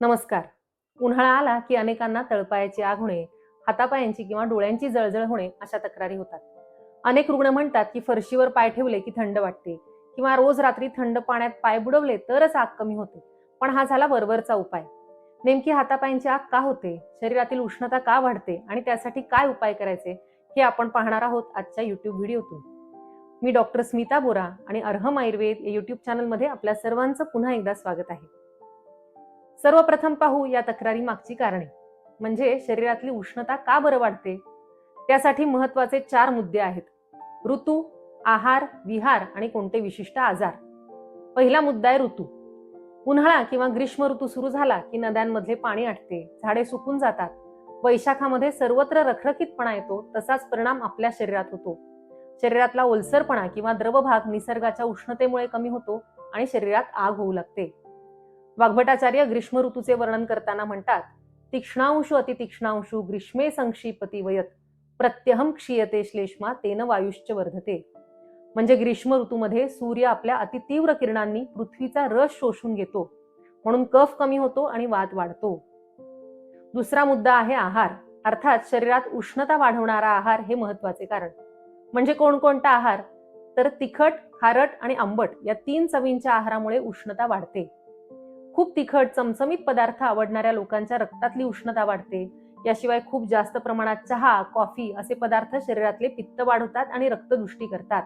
नमस्कार. उन्हाळा आला की अनेकांना तळपायाची आग होणे हातापायांची किंवा डोळ्यांची जळजळ होणे अशा तक्रारी होतात. अनेक रुग्ण म्हणतात की फरशीवर पाय ठेवले की थंड वाटते किंवा रोज रात्री थंड पाण्यात पाय बुडवले तरच आग कमी होते. पण हा झाला वरवरचा उपाय. नेमकी हातापायांची आग का होते? शरीरातील उष्णता का वाढते? आणि त्यासाठी काय उपाय करायचे? हे आपण पाहणार आहोत आजच्या युट्यूब व्हिडिओतून. मी डॉक्टर स्मिता बोरा आणि अर्हम आयुर्वेद या युट्यूब चॅनलमध्ये आपल्या सर्वांचं पुन्हा एकदा स्वागत आहे. सर्वप्रथम पाहू या तक्रारी मागची कारणे. म्हणजे शरीरातली उष्णता का बरं वाढते? त्यासाठी महत्त्वाचे चार मुद्दे आहेत. ऋतू आहार विहार आणि कोणते विशिष्ट आजार. पहिला मुद्दा आहे ऋतू. उन्हाळा किंवा ग्रीष्म ऋतू सुरू झाला की नद्यांमधले पाणी आटते झाडे सुकून जातात. वैशाखामध्ये सर्वत्र रखरखीतपणा येतो तसाच परिणाम आपल्या शरीरात होतो. शरीरातला ओलसरपणा किंवा द्रवभाग निसर्गाच्या उष्णतेमुळे कमी होतो आणि शरीरात आग होऊ लागते. वाग्भटाचार्य ग्रीष्म ऋतूचे वर्णन करताना म्हणतात तीक्ष्णांशु अतितीक्ष्णांशु ग्रीष्मे संक्षिपती वयत प्रत्यहम क्षीयते श्लेष्मा तेन वायुश्च वर्धते. म्हणजे ग्रीष्म ऋतूमध्ये सूर्य आपल्या अतितीव्र किरणांनी पृथ्वीचा रस शोषून घेतो म्हणून कफ कमी होतो आणि वात वाढतो. दुसरा मुद्दा आहे आहार अर्थात शरीरात उष्णता वाढवणारा आहार हे महत्त्वाचे कारण. म्हणजे कोणकोणता आहार? तर तिखट खारट आणि आंबट या तीन चवींच्या आहारामुळे उष्णता वाढते. खूप तिखट चमचमीत पदार्थ आवडणाऱ्या लोकांच्या रक्तातली उष्णता वाढते. याशिवाय खूप जास्त प्रमाणात चहा कॉफी असे पदार्थ शरीरातले पित्त वाढवतात आणि रक्तदृष्टी करतात.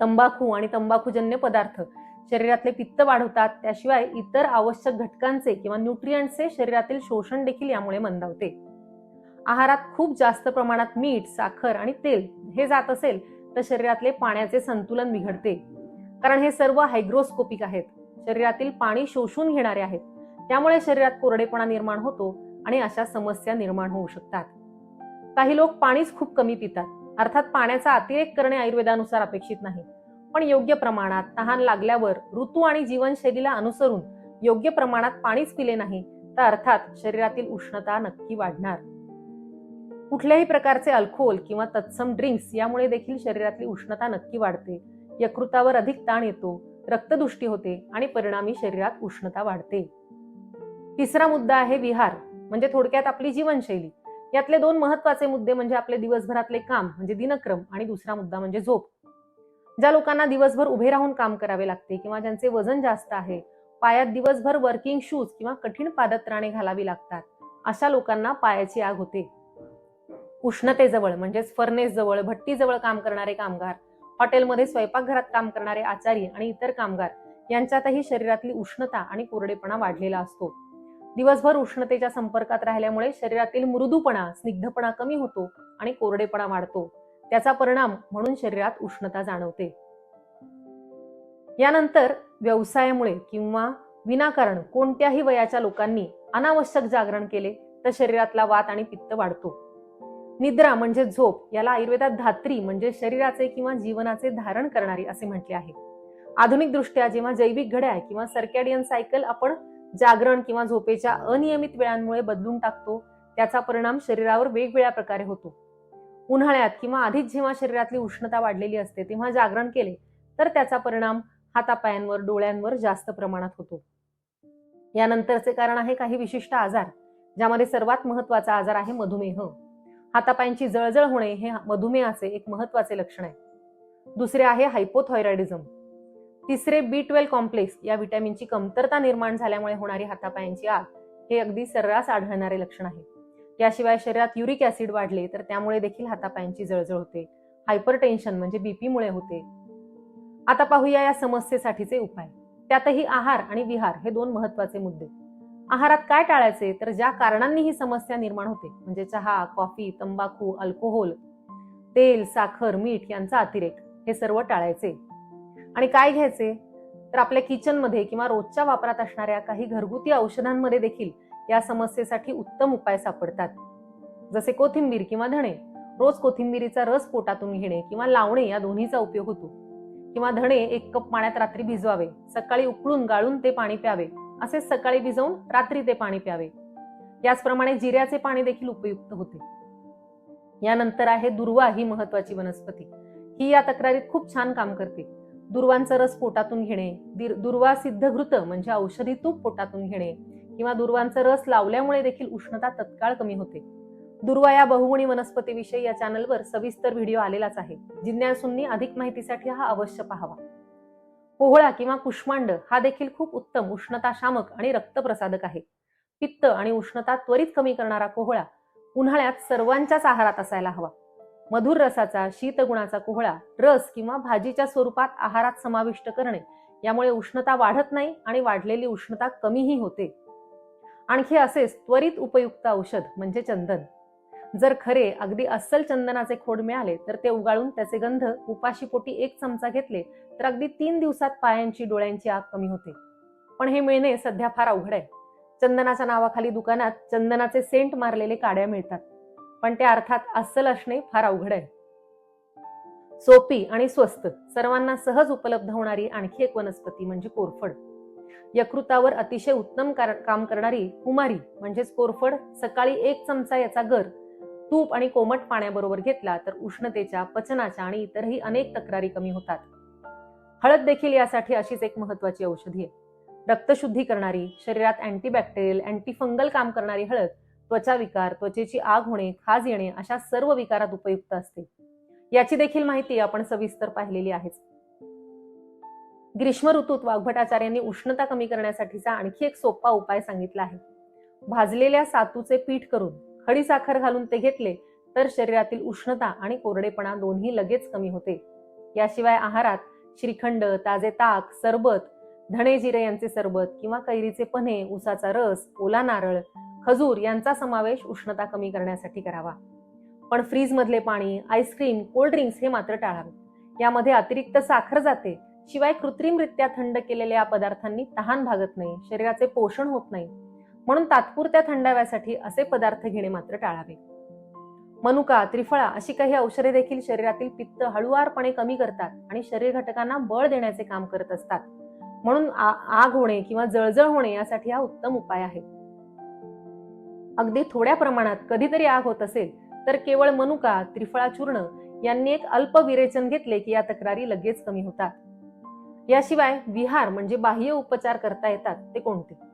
तंबाखू आणि तंबाखूजन्य पदार्थ शरीरातले पित्त वाढवतात त्याशिवाय इतर आवश्यक घटकांचे किंवा न्यूट्रियंटचे शरीरातील शोषण देखील यामुळे मंदावते. आहारात खूप जास्त प्रमाणात मीठ साखर आणि तेल हे जात असेल तर शरीरातले पाण्याचे संतुलन बिघडते. कारण हे सर्व हायग्रोस्कोपिक आहेत. शरीरातील पाणी शोषून घेणारे आहेत. त्यामुळे शरीरात कोरडेपणा निर्माण होतो आणि अशा समस्या निर्माण होऊ शकतात. काही लोक पाणीच खूप कमी पितात. अर्थात पाण्याचा अतिरेक करणे आयुर्वेदानुसार अपेक्षित नाही. पण योग्य प्रमाणात तहान लागल्यावर ऋतू आणि जीवनशैलीला अनुसरून योग्य प्रमाणात पाणीच पिले नाही तर अर्थात शरीरातील उष्णता नक्की वाढणार. कुठल्याही प्रकारचे अल्कोहोल किंवा तत्सम ड्रिंक्स यामुळे देखील शरीरातली उष्णता नक्की वाढते. यकृतावर अधिक ताण येतो. रक्तदृष्टी होते आणि परिणामी शरीरात उष्णता वाढते. तिसरा मुद्दा आहे विहार म्हणजे थोडक्यात आपली जीवनशैली. यातले दोन महत्त्वाचे मुद्दे म्हणजे आपले दिवसभरातले काम म्हणजे दिनक्रम आणि दुसरा मुद्दा म्हणजे झोप. ज्या लोकांना दिवसभर उभे राहून काम करावे लागते किंवा ज्यांचे वजन जास्त आहे पायात दिवसभर वर्किंग शूज किंवा कठीण पादत्राणे घालावी लागतात अशा लोकांना पायाची आग होते. उष्णतेजवळ म्हणजेच फर्नेस जवळ भट्टीजवळ काम करणारे कामगार हॉटेलमध्ये स्वयंपाकघरात काम करणारे आचारी आणि इतर कामगार यांच्यातही शरीरातली उष्णता आणि कोरडेपणा वाढलेला असतो. दिवसभर उष्णतेच्या संपर्कात राहिल्यामुळे शरीरातील मृदूपणा स्निग्धपणा कमी होतो आणि कोरडेपणा वाढतो. त्याचा परिणाम म्हणून शरीरात उष्णता जाणवते. यानंतर व्यवसायामुळे किंवा विनाकारण कोणत्याही वयाच्या लोकांनी अनावश्यक जागरण केले तर शरीरातला वात आणि पित्त वाढतो. निद्रा म्हणजे झोप याला आयुर्वेदात धात्री म्हणजे शरीराचे किंवा जीवनाचे धारण करणारी असे म्हटले आहे. आधुनिक दृष्ट्या जेव्हा जैविक घड्याळ किंवा सर्कॅडियन सायकल आपण जागरण किंवा झोपेच्या अनियमित वेळांमुळे बदलून टाकतो त्याचा परिणाम शरीरावर वेगवेगळ्या प्रकारे होतो. उन्हाळ्यात किंवा आधीच जेव्हा शरीरातली उष्णता वाढलेली असते तेव्हा जागरण केले तर त्याचा परिणाम हातापायांवर डोळ्यांवर जास्त प्रमाणात होतो. यानंतरचे कारण आहे काही विशिष्ट आजार ज्यामध्ये सर्वात महत्त्वाचा आजार आहे मधुमेह. हातापायांची जळजळ होणे हे मधुमेहाचे एक महत्त्वाचे लक्षण आहे. दुसरे आहे हायपोथॉयरॉइडिझम तिसरे बी ट्वेल्व कॉम्प्लेक्स या व्हिटॅमिनची कमतरता निर्माण झाल्यामुळे होणारी हातापायांची आग हे अगदी सर्रास आढळणारे लक्षण आहे. याशिवाय शरीरात युरिक ऍसिड वाढले तर त्यामुळे देखील हातापायांची जळजळ होते. हायपर टेन्शन म्हणजे बीपीमुळे होते. आता पाहूया या समस्येसाठीचे उपाय. त्यातही आहार आणि विहार हे दोन महत्त्वाचे मुद्दे. आहारात काय टाळायचे? तर ज्या कारणांनी ही समस्या निर्माण होते म्हणजे चहा कॉफी तंबाखू अल्कोहोल तेल साखर मीठ यांचा अतिरेक हे सर्व टाळायचे. आणि काय घ्यायचे? तर आपल्या किचनमध्ये किंवा रोजच्या वापरात असणाऱ्या काही घरगुती औषधांमध्ये देखील या समस्येसाठी उत्तम उपाय सापडतात. जसे कोथिंबीर किंवा धणे. रोज कोथिंबीरीचा रस पोटातून घेणे किंवा लावणे या दोन्हीचा उपयोग होतो. किंवा धणे एक कप पाण्यात रात्री भिजवावे सकाळी उकळून गाळून ते पाणी प्यावे. असे सकाळी भिजवून रात्री ते पाणी प्यावे. याचप्रमाणे जिऱ्याचे पाणी देखील उपयुक्त होते. यानंतर आहे दुर्वा ही महत्वाची वनस्पती. ही या तक्रारीत खूप छान काम करते. दुर्वांचा रस पोटातून घेणे दुर्वा सिद्ध घृत म्हणजे औषधी तूप पोटातून घेणे किंवा दुर्वांचा रस लावल्यामुळे देखील उष्णता तत्काळ कमी होते. दुर्वा या बहुगुणी वनस्पतीविषयी या चॅनलवर सविस्तर व्हिडिओ आलेलाच आहे. जिज्ञासूंनी अधिक माहितीसाठी हा अवश्य पाहावा. पोहळा किंवा कुष्मांड हा देखील खूप उत्तम उष्णता शामक आणि रक्तप्रसादक आहे. पित्त आणि उष्णता त्वरित कमी करणारा कोहळा उन्हाळ्यात सर्वांच्याच आहारात असायला हवा. मधुर रसाचा शीतगुणाचा कोहळा रस किंवा भाजीच्या स्वरूपात आहारात समाविष्ट करणे यामुळे उष्णता वाढत नाही आणि वाढलेली उष्णता कमीही होते. आणखी असेच त्वरित उपयुक्त औषध म्हणजे चंदन. जर खरे अगदी अस्सल चंदनाचे खोड मिळाले तर ते उगाळून त्याचे गंध उपाशीपोटी एक चमचा घेतले तर अगदी तीन दिवसात पायांची डोळ्यांची आग कमी होते. पण हे मिळणे सध्या फार अवघड आहे. चंदनाच्या नावाखाली दुकानात चंदनाचे सेंट मारलेले काड्या मिळतात. पण ते अर्थात अस्सल असणे फार अवघड आहे. सोपी आणि स्वस्त सर्वांना सहज उपलब्ध होणारी आणखी एक वनस्पती म्हणजे कोरफड. यकृतावर अतिशय उत्तम काम करणारी कुमारी म्हणजेच कोरफड सकाळी एक चमचा याचा गर तूप आणि कोमट पाण्याबरोबर घेतला तर उष्णतेच्या पचनाच्या आणि इतरही अनेक तक्रारी कमी होतात. हळद देखील यासाठी अशीच एक महत्वाची औषधी आहे. रक्तशुद्धी करणारी शरीरात अँटीबॅक्टेरियल अँटीफंगल काम करणारी हळद त्वचा विकार त्वचेची आग होणे खाज येणे अशा सर्व विकारात उपयुक्त असते. याची देखील माहिती आपण सविस्तर पाहिलेली आहेच. ग्रीष्म ऋतूत वाघभटाचार्यांनी उष्णता कमी करण्यासाठीचा आणखी एक सोपा उपाय सांगितला आहे. भाजलेल्या सातूचे पीठ करून खडी साखर घालून ते घेतले तर शरीरातील उष्णता आणि कोरडेपणा दोन्ही लगेच कमी होते. याशिवाय आहारात श्रीखंड ताजे ताक सरबत धणे जिरे यांचे सरबत किंवा कैरीचे पन्हे उसाचा रस ओला नारळ खजूर यांचा समावेश उष्णता कमी करण्यासाठी करावा. पण फ्रीज मधले पाणी आईस्क्रीम कोल्ड ड्रिंक्स हे मात्र टाळावे. यामध्ये अतिरिक्त साखर जाते शिवाय कृत्रिमरित्या थंड केलेल्या पदार्थांनी तहान भागत नाही शरीराचे पोषण होत नाही. म्हणून तात्पुरत्या थंडाव्यासाठी असे पदार्थ घेणे मात्र टाळावे. मनुका त्रिफळा अशी काही औषधे देखील शरीरातील पित्त हळुवारपणे कमी करतात आणि शरीर घटकांना बळ देण्याचे काम करत असतात. म्हणून आग होणे किंवा जळजळ होणे यासाठी हा उत्तम उपाय आहे. अगदी थोड्या प्रमाणात कधीतरी आग होत असेल तर केवळ मनुका त्रिफळा चूर्ण यांनी एक अल्प विरेचन घेतले की या तक्रारी लगेच कमी होतात. याशिवाय विहार म्हणजे बाह्य उपचार करता येतात ते कोणते?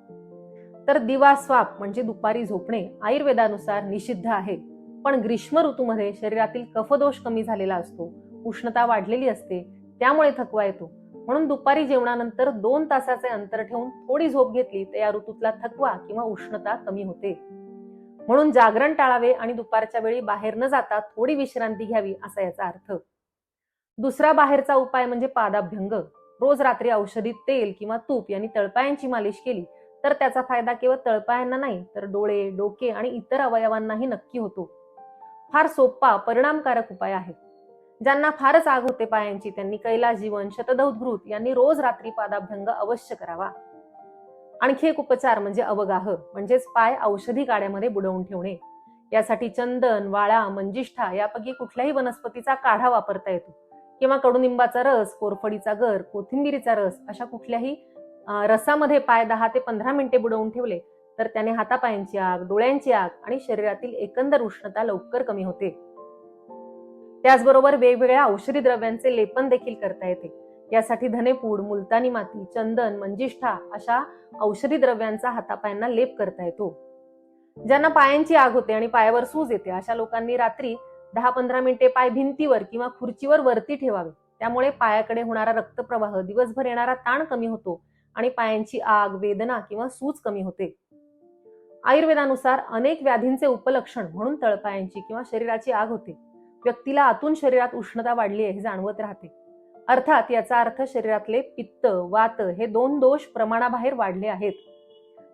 तर दिवा स्वाप म्हणजे दुपारी झोपणे आयुर्वेदानुसार निषिद्ध आहे. पण ग्रीष्म ऋतूमध्ये शरीरातील कफदोष कमी झालेला असतो उष्णता वाढलेली असते त्यामुळे थकवा येतो. म्हणून दुपारी जेवणानंतर दोन तासाचे अंतर ठेवून थोडी झोप घेतली तर या ऋतूतला थकवा किंवा उष्णता कमी होते. म्हणून जागरण टाळावे आणि दुपारच्या वेळी बाहेर न जाता थोडी विश्रांती घ्यावी असा याचा अर्थ. दुसरा बाहेरचा उपाय म्हणजे पादाभ्यंग. रोज रात्री औषधी तेल किंवा तूप यांनी तळपायांची मालिश केली तर त्याचा फायदा केवळ तळपायांना नाही तर डोळे डोके आणि इतर अवयवांनाही नक्की होतो. फार सोपा परिणामकारक उपाय आहे. ज्यांना फारच आग होते पायांची त्यांनी कैलास जीवन शतदौद्भृत यांनी रोज रात्री पादाभ्यंग अवश्य करावा. आणखी एक उपचार म्हणजे अवगाह म्हणजेच पाय औषधी गाड्यामध्ये बुडवून ठेवणे. यासाठी चंदन वाळा मंजिष्ठा यापैकी कुठल्याही वनस्पतीचा काढा वापरता येतो. किंवा कडुनिंबाचा रस कोरफडीचा गर कोथिंबिरीचा रस अशा कुठल्याही रसामध्ये पाय दहा ते पंधरा मिनिटे बुडवून ठेवले तर त्याने हातापायांची आग डोळ्यांची आग आणि शरीरातील एकंदर उष्णता लवकर कमी होते. त्याचबरोबर वेगवेगळ्या औषधी द्रव्यांचे लेपन देखील करता येते. यासाठी धनेपूड मुलतानी माती चंदन मंजिष्ठा अशा औषधी द्रव्यांचा हातापायांना लेप करता येतो. ज्यांना पायांची आग होते आणि पायावर सूज येते अशा लोकांनी रात्री दहा पंधरा मिनिटे पाय भिंतीवर किंवा खुर्चीवर वरती ठेवावे. त्यामुळे पायाकडे होणारा रक्तप्रवाह दिवसभर येणारा ताण कमी होतो आणि पायांची आग वेदना किंवा सूज कमी होते. आयुर्वेदानुसार अनेक व्याधींचे उपलक्षण म्हणून तळपायांची किंवा शरीराची आग होते. व्यक्तीला आतून शरीरात उष्णता वाढली आहे हे जाणवत राहते. अर्थात याचा अर्थ शरीरातले पित्त वात हे दोन दोष प्रमाणाबाहेर वाढले आहेत.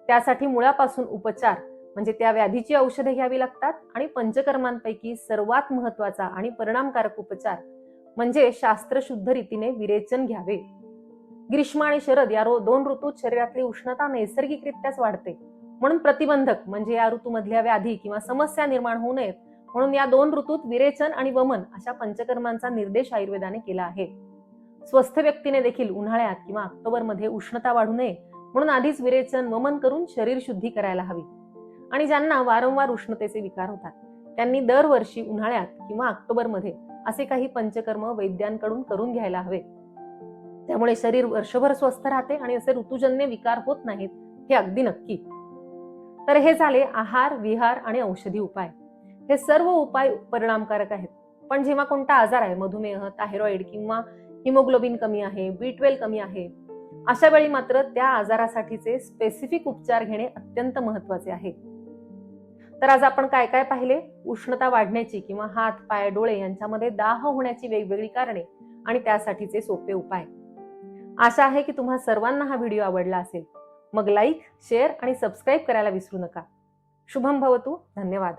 त्यासाठी मुळापासून उपचार म्हणजे त्या व्याधीची औषधे घ्यावी लागतात आणि पंचकर्मांपैकी सर्वात महत्त्वाचा आणि परिणामकारक उपचार म्हणजे शास्त्रशुद्ध रीतीने विरेचन घ्यावे. ग्रीष्म आणि शरद या रो दोन ऋतूत शरीरातली उष्णता नैसर्गिकरित्याच वाढते. म्हणून प्रतिबंधक म्हणजे या ऋतूमधल्या व्याधी किंवा समस्या निर्माण होऊ नयेत. म्हणून या दोन ऋतूत विरेचन आणि वमन अशा पंचकर्मांचा निर्देश आयुर्वेदाने केला आहे. स्वस्थ व्यक्तीने देखील उन्हाळ्यात किंवा ऑक्टोबरमध्ये उष्णता वाढू नये. म्हणून आधीच विरेचन वमन करून शरीर शुद्धी करायला हवी. आणि ज्यांना वारंवार उष्णतेचे विकार होतात त्यांनी दरवर्षी उन्हाळ्यात किंवा ऑक्टोबरमध्ये असे काही पंचकर्म वैद्यांकडून करून घ्यायला हवे त्यामुळे शरीर वर्षभर स्वस्थ राहते आणि असे ऋतूजन्य विकार होत नाहीत हे अगदी नक्की. तर हे झाले आहार विहार आणि औषधी उपाय. हे सर्व उपाय परिणामकारक आहेत. पण जेव्हा कोणता आजार आहे मधुमेह थायरॉइड किंवा हिमोग्लोबिन कमी आहे बी ट्वेल्व कमी आहे अशा वेळी मात्र त्या आजारासाठीचे स्पेसिफिक उपचार घेणे अत्यंत महत्त्वाचे आहे. तर आज आपण काय काय पाहिले? उष्णता वाढण्याची किंवा हात पाय डोळे यांच्यामध्ये दाह होण्याची वेगवेगळी कारणे आणि त्यासाठीचे सोपे उपाय. आशा आहे की तुम्हा सर्वांना हा व्हिडिओ आवडला असेल. मग लाईक शेअर आणि सबस्क्राईब करायला विसरू नका. शुभम भवतू. धन्यवाद.